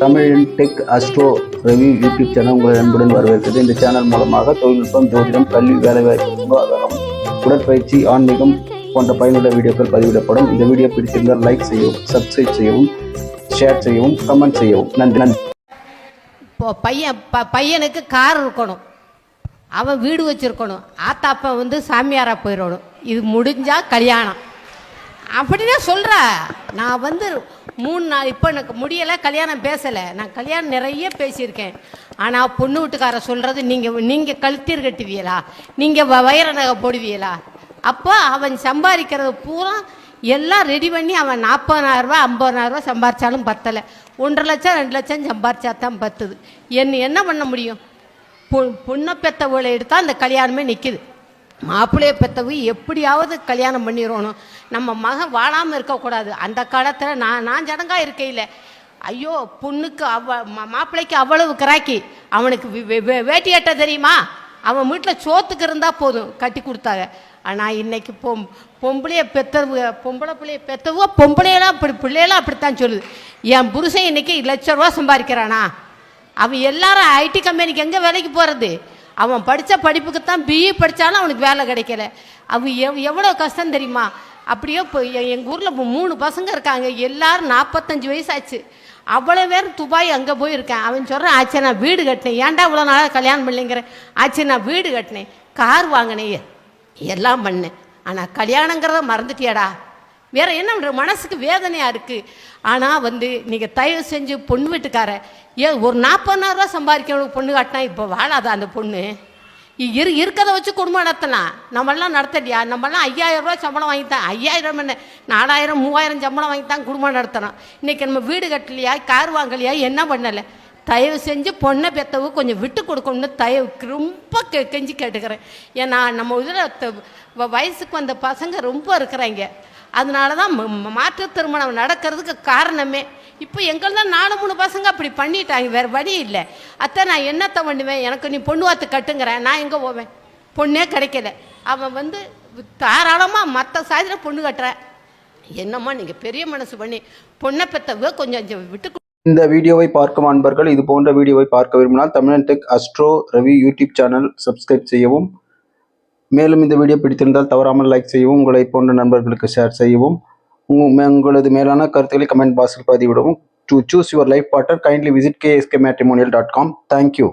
தமிழின் tech astro review YouTube channel உங்களை அன்புடன் வரவேற்கிறது. இந்த சேனல் மூலமாக தொழில்நுட்பம் ஜோதிடம் கல்வி வேலைவாய்ப்பு சுகாதாரம் உடற்பயிற்சி ஆன்மீகம் போன்ற பயனுள்ள வீடியோக்கள் பதிவிடப்படும். இந்த வீடியோ பிடித்திருந்தால் லைக் செய்யவும் சப்ஸ்கிரைப் செய்யவும் ஷேர் செய்யவும் கமெண்ட் செய்யவும். நன்றி நன்றி. இப்போ பையன் ப பையனுக்கு கார் இருக்கணும். அவன் வீடு வச்சிருக்கணும். ஆத்தாப்பா வந்து சாமியாரா போயிடணும். இது முடிஞ்சா கல்யாணம். அப்படின்னா சொல்கிறா நான் வந்து மூணு நாள் இப்போ எனக்கு முடியலை கல்யாணம் பேசலை. நான் கல்யாணம் நிறைய பேசியிருக்கேன். ஆனால் பொண்ணு வீட்டுக்கார சொல்கிறது நீங்கள் நீங்கள் கழுத்தீர் கட்டுவீங்களா? நீங்கள் வயிற நகை போடுவீங்களா? அப்போ அவன் சம்பாதிக்கிறது பூரா எல்லாம் ரெடி பண்ணி அவன் நாற்பதாயிரரூபா ஐம்பதாயிரரூபா சம்பாரித்தாலும் பத்தலை. ஒன்றரை லட்சம் ரெண்டு லட்சம் சம்பாரிச்சா தான் பத்துது. என்ன என்ன பண்ண முடியும்? பொ பொண்ணை பெற்றவளை எடுத்தால் அந்த கல்யாணமே நிற்கிது மாப்பிள்ளைய பெற்றவு எப்படியாவது கல்யாணம் பண்ணிடணும். நம்ம மகன் வாழாமல் இருக்கக்கூடாது. அந்த காலத்தில் நான் நான் ஜனங்கா இருக்கையில். ஐயோ பொண்ணுக்கு அவ மா- மாப்பிள்ளைக்கு அவ்வளவு கிராக்கி. அவனுக்கு வே- வே- வேட்டி கட்ட தெரியுமா? அவன் வீட்டில் சோத்துக்கு இருந்தால் போதும் கட்டி கொடுத்தாங்க ஆனால் இன்றைக்கி பொம் பொம்பளைய பெத்தவு பொம்பளை பிள்ளைய பெத்தவோ பொம்பளையெல்லாம் அப்படி பிள்ளையெல்லாம் அப்படித்தான் சொல்லுது. என் புருஷன் இன்னைக்கு லட்ச ரூபா சம்பாதிக்கிறானா? அவன் எல்லாரும் ஐடி கம்பெனிக்கு எங்கே வேலைக்கு போகிறது அவன் படித்த படிப்புக்கு தான் பிஇ படித்தாலும் அவனுக்கு வேலை கிடைக்கல. அவன் எவ் எவ்வளோ கஷ்டம் தெரியுமா? அப்படியே இப்போ எங்கள் ஊரில் இப்போ மூணு பசங்க இருக்காங்க. எல்லாரும் நாற்பத்தஞ்சு வயசாச்சு. அவ்வளோ பேர் துபாய் அங்கே போயிருக்கேன். அவன் சொல்கிறான் ஆச்சு நான் வீடு கட்டினேன். ஏன்டா இவ்வளோ நாளாக கல்யாணம் பண்ணலைங்கிறேன் ஆச்சு நான் வீடு கட்டினேன். கார் வாங்கினேன். எல்லாம் பண்ணேன். ஆனால் கல்யாணங்கிறத மறந்துட்டியாடா. வேற என்ன பண்ற? மனசுக்கு வேதனையாக இருக்குது ஆனால் வந்து நீங்கள் தயவு செஞ்சு பொண்ணு வீட்டுக்கார ஏன் ஒரு நாற்பதாயிரம் ரூபா சம்பாதிக்கிறவனுக்கு பொண்ணு காட்டினா இப்போ வாழாதா அந்த பொண்ணு? இரு இருக்கிறத வச்சு குடும்பம் நடத்தலாம். நம்மளாம் நடத்தலையா? நம்மளாம் ஐயாயிரம் ரூபா சம்பளம் வாங்கித்தான் ஐயாயிரம் என்ன? நாலாயிரம் மூவாயிரம் சம்பளம் வாங்கித்தான் குடும்பம் நடத்தணும். இன்றைக்கி நம்ம வீடு கட்டலையா? கார் வாங்கலையா? என்ன பண்ணலை? தயவு செஞ்சு பொண்ணை பெத்தவு கொஞ்சம் விட்டு கொடுக்கணும்னு தயவு ரொம்ப கெ கெஞ்சி கேட்டுக்கிறேன். ஏன்னா நம்ம இதில் வயசுக்கு வந்த பசங்க ரொம்ப இருக்கிறாங்க. அதனால தான் ம- மாற்றுத் திருமணம் நடக்கிறதுக்கு காரணமே. இப்போ எங்கெல்லாம் நாலு மூணு பசங்க அப்படி பண்ணிட்டாங்க வேறு வழி இல்லை. அத்தை நான் என்னத்தை பண்ணுவேன் எனக்கு நீ பொண்ணு வாத்து கட்டுங்கிறேன் நான் எங்கே போவேன்? பொண்ணே கிடைக்கல. அவன் வந்து தாராளமாக மற்ற சாதியில் பொண்ணு கட்டுறேன் என்னம்மா நீங்கள் பெரிய மனசு பண்ணி பொண்ணை பெத்தவ கொஞ்சம் கொஞ்சம் விட்டு இந்த வீடியோவை பார்க்கும் அன்பர்கள் இது போன்ற வீடியோவை பார்க்க விரும்பினால் Tamilan tech astro Ravi YouTube channel subscribe செய்யவும் மேலும் இந்த வீடியோ பிடித்திருந்தால் தவறாமல் லைக் செய்யவும் உங்களை போன்ற நண்பர்களுக்கு ஷேர் செய்யவும் உங்களது மேலான கருத்துக்களை கமெண்ட் பாக்ஸில் பதிவிடவும். To choose your life partner kindly visit KSK matrimonial dot com thank you